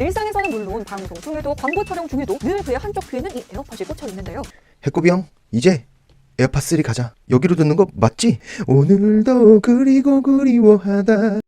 일상에서는 물론 방송 중에도 광고 촬영 중에도 늘 그의 한쪽 귀에는 이 에어팟이 꽂혀 있는데요. 해꾸비 형 이제 에어팟 3 가자. 여기로 듣는 거 맞지? 오늘도 그리고 그리워하다.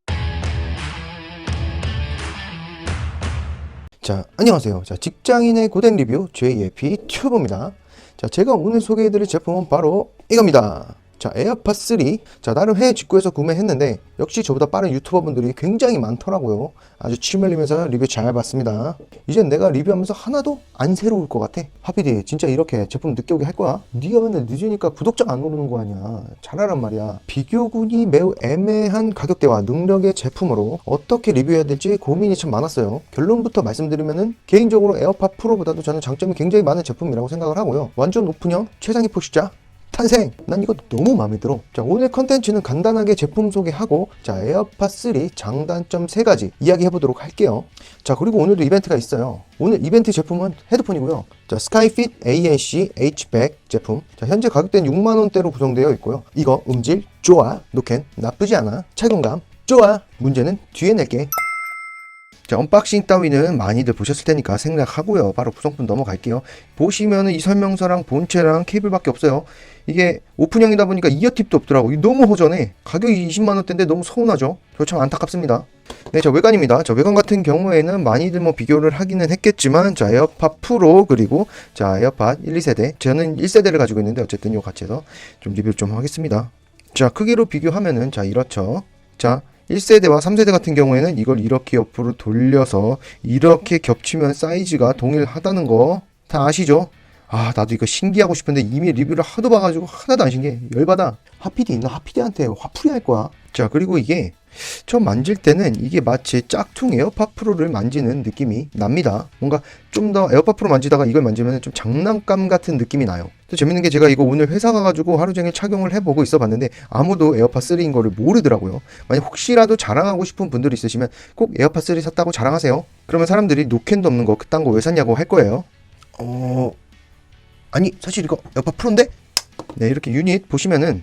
자 안녕하세요. 자 직장인의 고된 리뷰 JAP 튜브입니다. 자 제가 오늘 소개해드릴 제품은 바로 이겁니다 자 에어팟 3. 자 나름 해외 직구에서 구매했는데 역시 저보다 빠른 유튜버분들이 굉장히 많더라고요. 아주 침 흘리면서 리뷰 잘 봤습니다. 이젠 내가 리뷰하면서 하나도 안 새로울 것 같아. 하피디 진짜 이렇게 제품 늦게 오게 할 거야? 네가 맨날 늦으니까 구독자 안 오르는 거 아니야. 잘하란 말이야. 비교군이 매우 애매한 가격대와 능력의 제품으로 어떻게 리뷰해야 될지 고민이 참 많았어요. 결론부터 말씀드리면은 개인적으로 에어팟 프로보다도 저는 장점이 굉장히 많은 제품이라고 생각을 하고요. 완전 오픈형 최상위 포시자 탄생! 난 이거 너무 마음에 들어. 자, 오늘 컨텐츠는 간단하게 제품 소개하고, 자, 에어팟 3 장단점 3가지 이야기해 보도록 할게요. 자, 그리고 오늘도 이벤트가 있어요. 오늘 이벤트 제품은 헤드폰이고요. 자, 스카이핏 ANC H100 제품. 자, 현재 가격대는 6만원대로 구성되어 있고요. 이거 음질 좋아. 노캔 나쁘지 않아. 착용감 좋아. 문제는 뒤에 낼게. 자, 언박싱 따위는 많이들 보셨을 테니까 생략하고요. 바로 구성품 넘어갈게요. 보시면은 이 설명서랑 본체랑 케이블밖에 없어요. 이게 오픈형이다 보니까 이어팁도 없더라고. 너무 허전해. 가격이 20만 원대인데 너무 서운하죠. 저 참 안타깝습니다. 네, 저 외관입니다. 저 외관 같은 경우에는 많이들 뭐 비교를 하기는 했겠지만, 자, 에어팟 프로, 그리고 자, 에어팟 1, 2세대. 저는 1세대를 가지고 있는데, 어쨌든 요 같이 해서 좀 리뷰를 좀 하겠습니다. 자, 크기로 비교하면은, 자, 이렇죠. 자, 1세대와 3세대 같은 경우에는 이걸 이렇게 옆으로 돌려서 이렇게 겹치면 사이즈가 동일하다는 거 다 아시죠? 아 나도 이거 신기하고 싶은데 이미 리뷰를 하도 봐가지고 하나도 안 신기해. 열받아. 하피디 있나? 하피디한테 화풀이 할 거야. 자 그리고 이게 처음 만질 때는 이게 마치 짝퉁 에어팟 프로를 만지는 느낌이 납니다. 뭔가 좀 더 에어팟 프로 만지다가 이걸 만지면 좀 장난감 같은 느낌이 나요 또 재밌는 게 제가 이거 오늘 회사 가가지고 하루 종일 착용을 해보고 있어 봤는데 아무도 에어팟 3인 거를 모르더라고요. 만약 혹시라도 자랑하고 싶은 분들이 있으시면 꼭 에어팟 3 샀다고 자랑하세요. 그러면 사람들이 노캔도 없는 거 그딴 거 왜 샀냐고 할 거예요. 어 아니 사실 이거 에어팟 프로인데? 네 이렇게 유닛 보시면은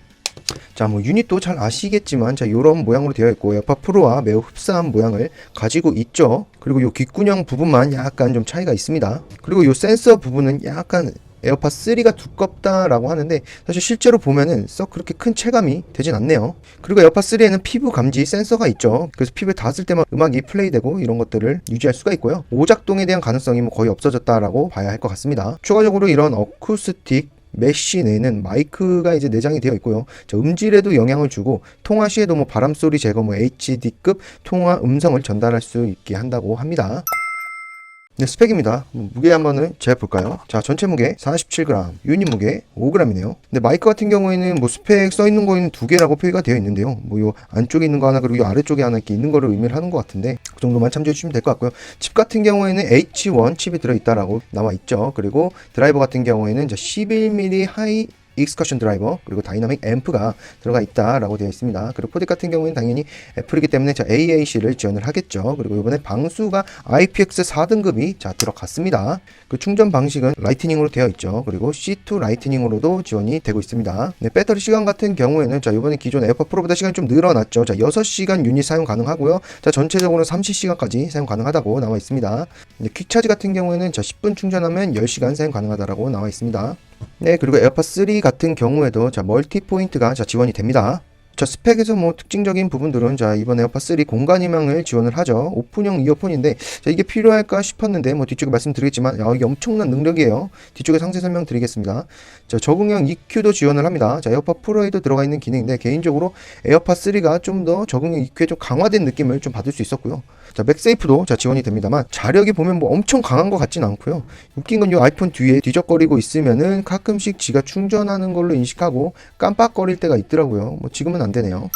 자 뭐 유닛도 잘 아시겠지만 자 요런 모양으로 되어 있고 에어팟 프로와 매우 흡사한 모양을 가지고 있죠. 그리고 요 귓구녕 부분만 약간 좀 차이가 있습니다. 그리고 요 센서 부분은 약간 에어팟 3가 두껍다라고 하는데 사실 실제로 보면은 썩 그렇게 큰 체감이 되진 않네요. 그리고 에어팟 3에는 피부 감지 센서가 있죠. 그래서 피부에 닿았을 때만 음악이 플레이되고 이런 것들을 유지할 수가 있고요. 오작동에 대한 가능성이 뭐 거의 없어졌다라고 봐야 할 것 같습니다. 추가적으로 이런 어쿠스틱 메쉬 내는 마이크가 이제 내장이 되어 있고요. 자, 음질에도 영향을 주고 통화 시에도 뭐 바람 소리 제거 뭐 HD급 통화 음성을 전달할 수 있게 한다고 합니다. 네, 스펙입니다. 무게 한번을 재볼까요? 자, 전체 무게 47g, 유닛 무게 5g이네요. 근데 마이크 같은 경우에는 뭐 스펙 써 있는 거에는 두 개라고 표기가 되어 있는데요. 뭐 요 안쪽에 있는 거 하나 그리고 요 아래쪽에 하나 이렇게 있는 거를 의미를 하는 것 같은데 그 정도만 참조해 주시면 될 것 같고요. 칩 같은 경우에는 H1 칩이 들어 있다라고 나와 있죠. 그리고 드라이버 같은 경우에는 이제 11mm 하이 익스커션 드라이버 그리고 다이나믹 앰프가 들어가 있다라고 되어 있습니다. 그리고 코덱 같은 경우에는 당연히 애플이기 때문에 자 AAC를 지원을 하겠죠. 그리고 이번에 방수가 IPX 4등급이 자 들어갔습니다. 그 충전 방식은 라이트닝으로 되어 있죠. 그리고 C2 라이트닝으로도 지원이 되고 있습니다. 네, 배터리 시간 같은 경우에는 자 이번에 기존 에어팟 프로보다 시간이 좀 늘어났죠. 자 6시간 유닛 사용 가능하고요. 자 전체적으로 30시간까지 사용 가능하다고 나와 있습니다. 네, 퀵차지 같은 경우에는 자 10분 충전하면 10시간 사용 가능하다라고 나와 있습니다. 네, 그리고 에어팟 3 같은 경우에도 자 멀티 포인트가 자 지원이 됩니다. 자 스펙에서 뭐 특징적인 부분들은 자 이번 에어팟 3 공간 희망을 지원을 하죠. 오픈형 이어폰인데 자 이게 필요할까 싶었는데 뭐 뒤쪽에 말씀드리겠지만 야 이게 엄청난 능력이에요. 뒤쪽에 상세 설명 드리겠습니다. 자 적응형 EQ도 지원을 합니다. 자 에어팟 프로에도 들어가 있는 기능인데 개인적으로 에어팟 3가 좀 더 적응형 EQ에 좀 강화된 느낌을 좀 받을 수 있었고요. 자 맥세이프도 자 지원이 됩니다만 자력이 보면 뭐 엄청 강한 것 같진 않고요. 웃긴 건 이 아이폰 뒤에 뒤적거리고 있으면은 가끔씩 지가 충전하는 걸로 인식하고 깜빡거릴 때가 있더라고요. 뭐 지금은 안 되네요.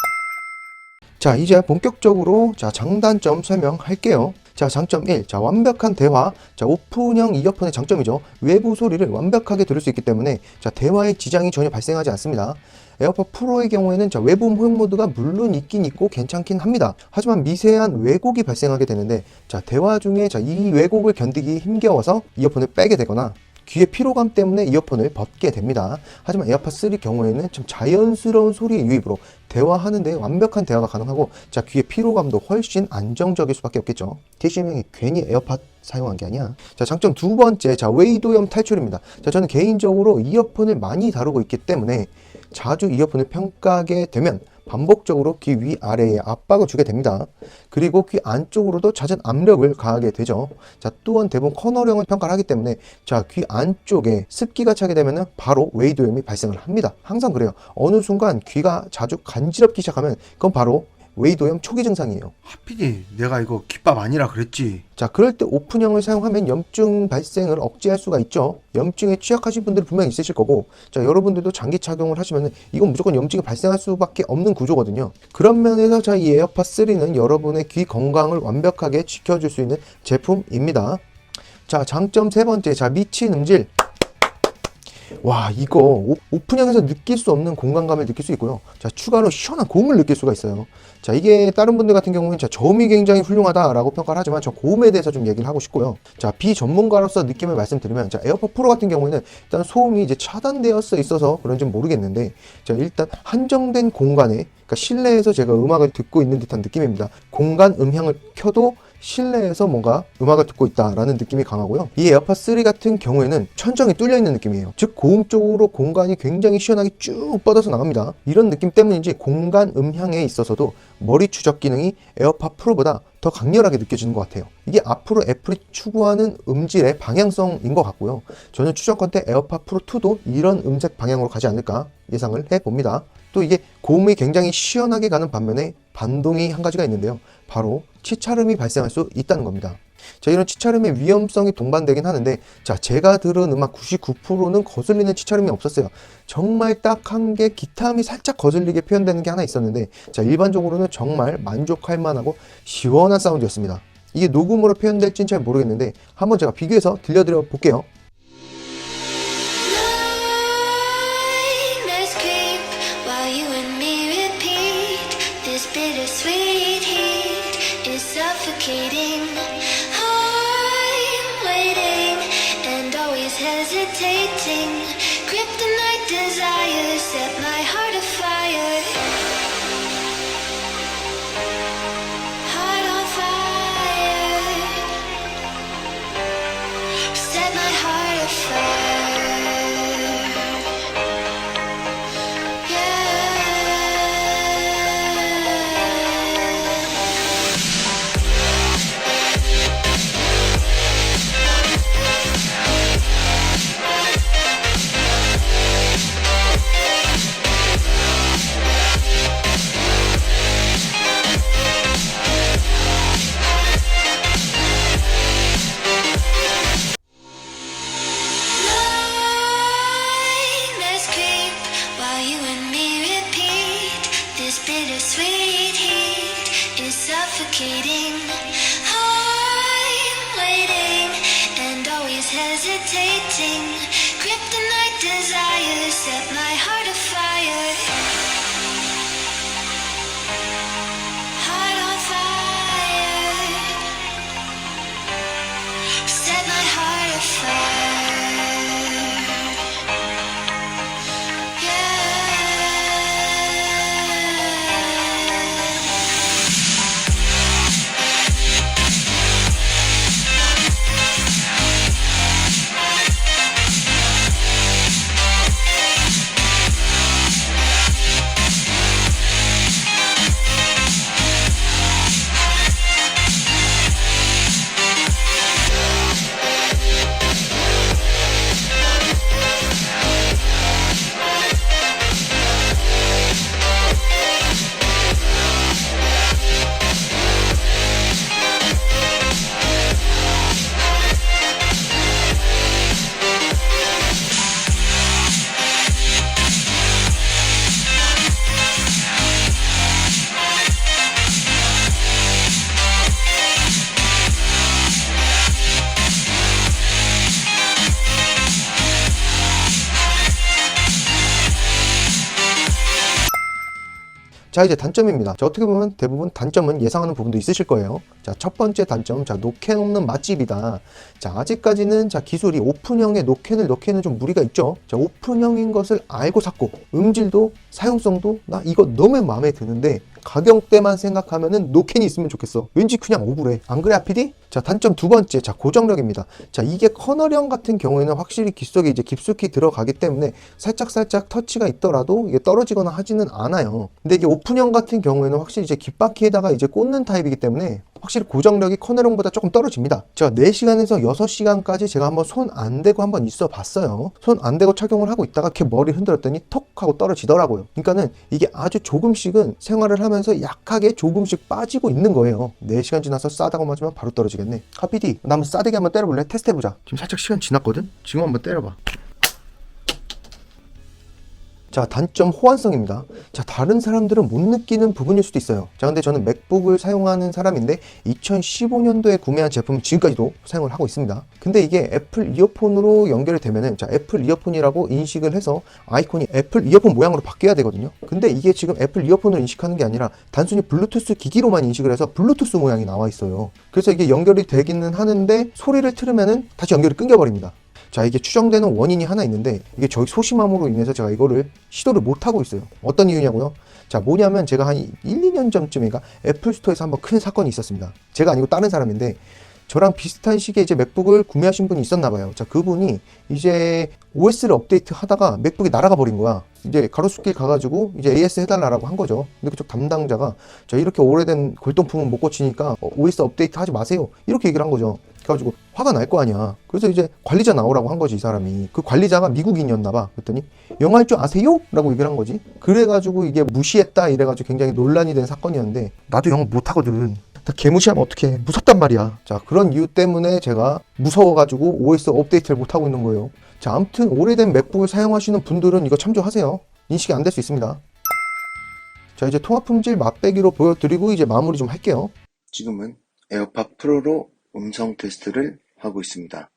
자, 이제 본격적으로 자, 장단점 설명할게요. 자, 장점 1. 자, 완벽한 대화. 자, 오픈형 이어폰의 장점이죠. 외부 소리를 완벽하게 들을 수 있기 때문에 자, 대화에 지장이 전혀 발생하지 않습니다. 에어팟 프로의 경우에는 자, 외부 호응 모드가 물론 있긴 있고 괜찮긴 합니다. 하지만 미세한 왜곡이 발생하게 되는데 자, 대화 중에 자, 이 왜곡을 견디기 힘겨워서 이어폰을 빼게 되거나 귀의 피로감 때문에 이어폰을 벗게 됩니다. 하지만 에어팟 3 경우에는 좀 자연스러운 소리 유입으로 대화하는데 완벽한 대화가 가능하고 자 귀의 피로감도 훨씬 안정적일 수밖에 없겠죠. TCM이 괜히 에어팟 사용한 게 아니야. 자 장점 두 번째 자 웨이도염 탈출입니다. 자 저는 개인적으로 이어폰을 많이 다루고 있기 때문에 자주 이어폰을 평가하게 되면 반복적으로 귀 위아래에 압박을 주게 됩니다. 그리고 귀 안쪽으로도 잦은 압력을 가하게 되죠. 자, 또한 대부분 커널형을 평가를 하기 때문에 자, 귀 안쪽에 습기가 차게 되면 바로 웨이도염이 발생을 합니다. 항상 그래요. 어느 순간 귀가 자주 간지럽기 시작하면 그건 바로 웨이도염 초기 증상이에요. 하필이 내가 이거 깃밥 아니라 그랬지. 자, 그럴 때 오픈형을 사용하면 염증 발생을 억제할 수가 있죠. 염증에 취약하신 분들이 분명히 있으실 거고, 자, 여러분들도 장기 착용을 하시면 이건 무조건 염증이 발생할 수밖에 없는 구조거든요. 그런 면에서 자, 이 에어팟 3는 여러분의 귀 건강을 완벽하게 지켜줄 수 있는 제품입니다. 자, 장점 세 번째. 자, 미친 음질. 와 이거 오- 오픈형에서 느낄 수 없는 공간감을 느낄 수 있고요. 자 추가로 시원한 고음을 느낄 수가 있어요. 자 이게 다른 분들 같은 경우는 자 저음이 굉장히 훌륭하다라고 평가를 하지만 저 고음에 대해서 좀 얘기를 하고 싶고요. 자 비전문가로서 느낌을 말씀드리면 자 에어팟 프로 같은 경우에는 일단 소음이 이제 차단되어 있어서 그런지 모르겠는데 자 일단 한정된 공간에 그러니까 실내에서 제가 음악을 듣고 있는 듯한 느낌입니다. 공간 음향을 켜도 실내에서 뭔가 음악을 듣고 있다라는 느낌이 강하고요. 이 에어팟 3 같은 경우에는 천정이 뚫려 있는 느낌이에요. 즉 고음 쪽으로 공간이 굉장히 시원하게 쭉 뻗어서 나갑니다. 이런 느낌 때문인지 공간 음향에 있어서도 머리 추적 기능이 에어팟 프로보다 더 강렬하게 느껴지는 것 같아요. 이게 앞으로 애플이 추구하는 음질의 방향성인 것 같고요. 저는 추정컨 대 에어팟 프로 2도 이런 음색 방향으로 가지 않을까 예상을 해봅니다. 또 이게 고음이 굉장히 시원하게 가는 반면에 반동이 한 가지가 있는데요. 바로 치차름이 발생할 수 있다는 겁니다. 자, 이런 치차름의 위험성이 동반되긴 하는데, 자, 제가 들은 음악 99%는 거슬리는 치차름이 없었어요. 정말 딱 한 개 기타음이 살짝 거슬리게 표현되는 게 하나 있었는데, 자, 일반적으로는 정말 만족할 만하고 시원한 사운드였습니다. 이게 녹음으로 표현될지는 잘 모르겠는데, 한번 제가 비교해서 들려드려 볼게요. Suffocating. I'm waiting and always hesitating. Kryptonite desires set my heart 자 이제 단점입니다. 자 어떻게 보면 대부분 단점은 예상하는 부분도 있으실 거예요. 자 첫 번째 단점, 자 노캔 없는 맛집이다. 자 아직까지는 자 기술이 오픈형의 노캔을 넣기에는 좀 무리가 있죠. 자 오픈형인 것을 알고 샀고 음질도 사용성도 나 이거 너무 마음에 드는데 가격대만 생각하면은 노캔이 있으면 좋겠어. 왠지 그냥 억울해. 안 그래 아피디? 자 단점 두 번째, 자 고정력입니다. 자 이게 커널형 같은 경우에는 확실히 귓 속에 이제 깊숙이 들어가기 때문에 살짝 살짝 터치가 있더라도 이게 떨어지거나 하지는 않아요. 근데 이게 오픈형 같은 경우에는 확실히 이제 귓바퀴에다가 이제 꽂는 타입이기 때문에 확실히 고정력이 커널형보다 조금 떨어집니다. 제가 4시간에서 6시간까지 제가 한번 손 안 대고 한번 있어 봤어요. 손 안 대고 착용을 하고 있다가 이렇게 머리 흔들었더니 톡 하고 떨어지더라고요. 그러니까는 이게 아주 조금씩은 생활을 하면서 약하게 조금씩 빠지고 있는 거예요. 4시간 지나서 싸다고 맞으면 바로 떨어지겠네. 하피디, 나 한번 싸대기 한번 때려볼래? 테스트 해보자. 지금 살짝 시간 지났거든? 지금 한번 때려봐. 자, 단점 호환성입니다. 자, 다른 사람들은 못 느끼는 부분일 수도 있어요. 자, 근데 저는 맥북을 사용하는 사람인데 2015년도에 구매한 제품을 지금까지도 사용을 하고 있습니다. 근데 이게 애플 이어폰으로 연결이 되면은 자, 애플 이어폰이라고 인식을 해서 아이콘이 애플 이어폰 모양으로 바뀌어야 되거든요. 근데 이게 지금 애플 이어폰으로 인식하는 게 아니라 단순히 블루투스 기기로만 인식을 해서 블루투스 모양이 나와 있어요. 그래서 이게 연결이 되기는 하는데 소리를 틀으면은 다시 연결이 끊겨버립니다. 자, 이게 추정되는 원인이 하나 있는데 이게 저희 소심함으로 인해서 제가 이거를 시도를 못 하고 있어요. 어떤 이유냐고요? 자, 뭐냐면 제가 한 1, 2년 전쯤인가 애플 스토어에서 한번 큰 사건이 있었습니다. 제가 아니고 다른 사람인데 저랑 비슷한 시기에 이제 맥북을 구매하신 분이 있었나 봐요. 자, 그분이 이제 OS를 업데이트 하다가 맥북이 날아가 버린 거야. 이제 가로수길 가가지고 이제 AS 해달라고 한 거죠. 근데 그쪽 담당자가 자, 이렇게 오래된 골동품은 못 고치니까 어, OS 업데이트 하지 마세요. 이렇게 얘기를 한 거죠. 그래가지고 화가 날 거 아니야. 그래서 이제 관리자 나오라고 한 거지, 이 사람이. 그 관리자가 미국인이었나 봐. 그랬더니 영어 할 줄 아세요? 라고 얘기를 한 거지. 그래가지고 이게 무시했다 이래가지고 굉장히 논란이 된 사건이었는데 나도 영어 못하거든. 다 개무시하면 어떡해. 무섭단 말이야. 자, 그런 이유 때문에 제가 무서워가지고 OS 업데이트를 못하고 있는 거예요. 자, 아무튼 오래된 맥북을 사용하시는 분들은 이거 참조하세요. 인식이 안 될 수 있습니다. 자, 이제 통화 품질 맛배기로 보여드리고 이제 마무리 좀 할게요. 지금은 에어팟 프로로 음성 테스트를 하고 있습니다.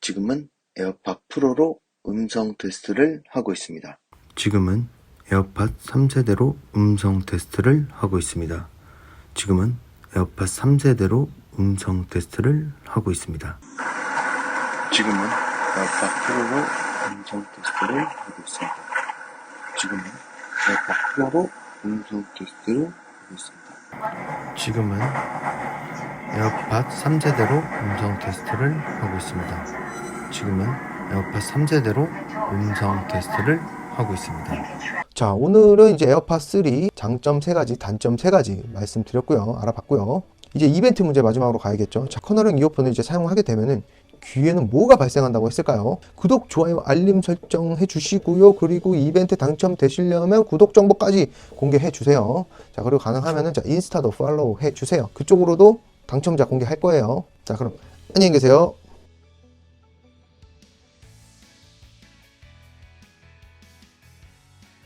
지금은 에어팟 프로로 음성 테스트를 하고 있습니다. 지금은 에어팟 3세대로 음성 테스트를 하고 있습니다. 지금은 에어팟 3세대로 음성 테스트를 하고 있습니다. 지금은 에어팟 프로로 음성 테스트를 하고 있습니다. 지금은 에어팟 프로로 음성 테스트를 하고 있습니다. 지금은 에어팟 3세대로 음성 테스트를 하고 있습니다. 지금은 에어팟 3세대로 음성 테스트를 하고 있습니다. 자, 오늘은 이제 에어팟 3 장점 세 가지, 단점 세 가지 말씀드렸고요. 알아봤고요. 이제 이벤트 문제 마지막으로 가야겠죠. 자, 커널형 이어폰을 이제 사용하게 되면은 귀에는 뭐가 발생한다고 했을까요? 구독, 좋아요, 알림 설정 해주시고요. 그리고 이벤트 당첨되시려면 구독 정보까지 공개해 주세요. 자, 그리고 가능하면은 자, 인스타도 팔로우 해 주세요. 그쪽으로도 당첨자 공개할 거예요. 자, 그럼 안녕히 계세요.